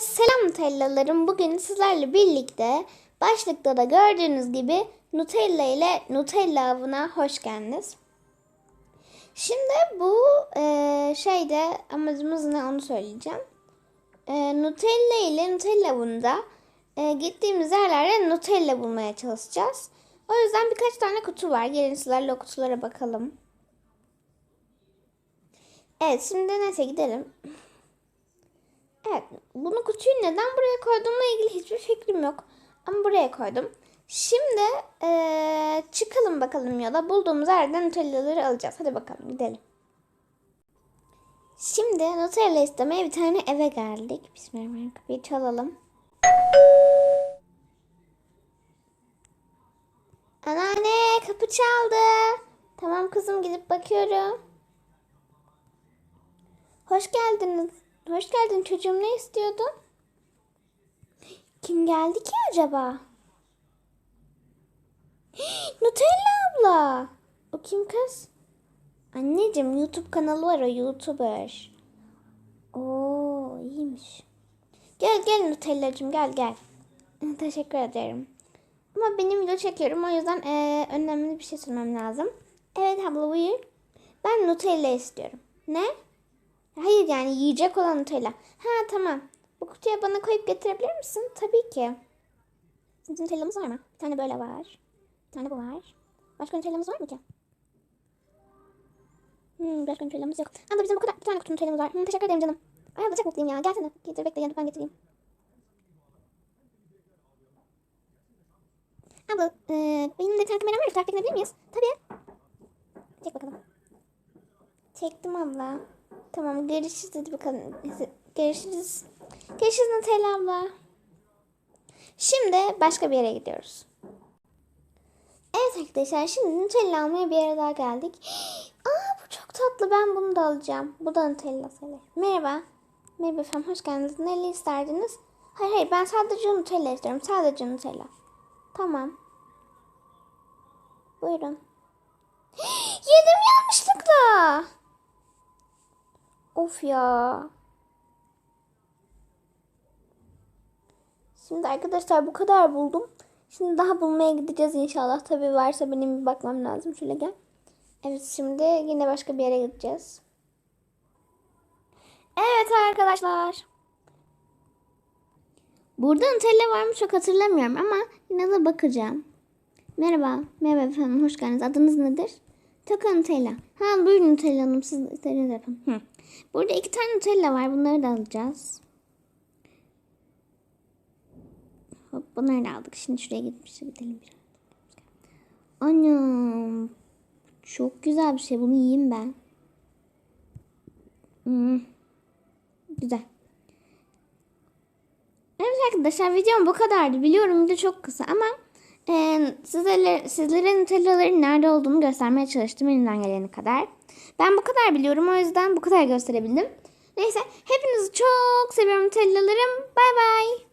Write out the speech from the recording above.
selam Nutellalarım. Bugün sizlerle birlikte başlıkta da gördüğünüz gibi Nutella ile Nutella avına hoş geldiniz. Şimdi bu e, şeyde amacımız ne onu söyleyeceğim. E, Nutella ile Nutella avında e, gittiğimiz yerlerde Nutella bulmaya çalışacağız. O yüzden birkaç tane kutu var. Gelin sizlerle o kutulara bakalım. Evet şimdi neyse gidelim. Bunu kutuyu neden buraya koyduğumla ilgili hiçbir fikrim yok. Ama buraya koydum. Şimdi eee, çıkalım bakalım yola. Bulduğumuz yerden Nutella'ları alacağız. Hadi bakalım gidelim. Şimdi Nutella istemeye bir tane eve geldik. Bismillahirrahmanirrahim. Kapıyı çalalım. Anneanne kapı çaldı. Tamam kızım gidip bakıyorum. Hoş geldiniz. Hoş geldin çocuğum ne istiyordun? Kim geldi ki acaba? Nutella abla. O kim kız? Anneciğim YouTube kanalı var o YouTuber. Oo iyiymiş. Gel gel Nutella'cığım gel gel. Teşekkür ederim. Ama benim video çekiyorum o yüzden eee, önemli bir şey söylemem lazım. Evet abla buyur. Ben Nutella istiyorum. Ne? Hayır yani yiyecek olan Nutella. Ha tamam. Bu kutuya bana koyup getirebilir misin? Tabii ki. Bizim Nutella'mız var mı? Bir tane böyle var. Bir tane bu var. Başka Nutella'mız var mı ki? Hmm, başka Nutella'mız yok. Abla bizim bu kadar bir tane kutu Nutella'mız var. Hmm, teşekkür ederim canım. Ay abla çok mutluyum ya. Gelsene. Getir bekle yanıp ben getireyim. Abla e, benim de tane kameram var. Fotoğraf çekebilir miyiz? Tabii. Çek bakalım. Çektim abla. Tamam görüşürüz hadi bakalım. Görüşürüz. Görüşürüz Nutella abla. Şimdi başka bir yere gidiyoruz. Evet arkadaşlar şimdi Nutella almaya bir yere daha geldik. Aa bu çok tatlı ben bunu da alacağım. Bu da Nutella sayılır. Merhaba. Merhaba efendim hoş geldiniz. Neli isterdiniz? Hayır hayır ben sadece Nutella istiyorum. Sadece Nutella. Tamam. Buyurun. Yedim yanlışlıkla. Of ya. Şimdi arkadaşlar bu kadar buldum. Şimdi daha bulmaya gideceğiz inşallah. Tabii varsa benim bir bakmam lazım. Şöyle gel. Evet şimdi yine başka bir yere gideceğiz. Evet arkadaşlar. Burada Nutella var mı çok hatırlamıyorum ama yine de bakacağım. Merhaba. Merhaba efendim. Hoş geldiniz. Adınız nedir? Toka Nutella. Ha buyurun Nutella Hanım. Siz istediğiniz yapın. Hı. Burada iki tane Nutella var. Bunları da alacağız. Hop bunları da aldık. Şimdi şuraya gitmiş. Gidelim biraz. Anam. Çok güzel bir şey. Bunu yiyeyim ben. Hmm. Güzel. Evet arkadaşlar videom bu kadardı. Biliyorum video çok kısa ama e, sizlere, sizlere Nutella'ların nerede olduğunu göstermeye çalıştım elimden geleni kadar. Ben bu kadar biliyorum o yüzden bu kadar gösterebildim. Neyse hepinizi çok seviyorum Nutella'larım. Bay bay.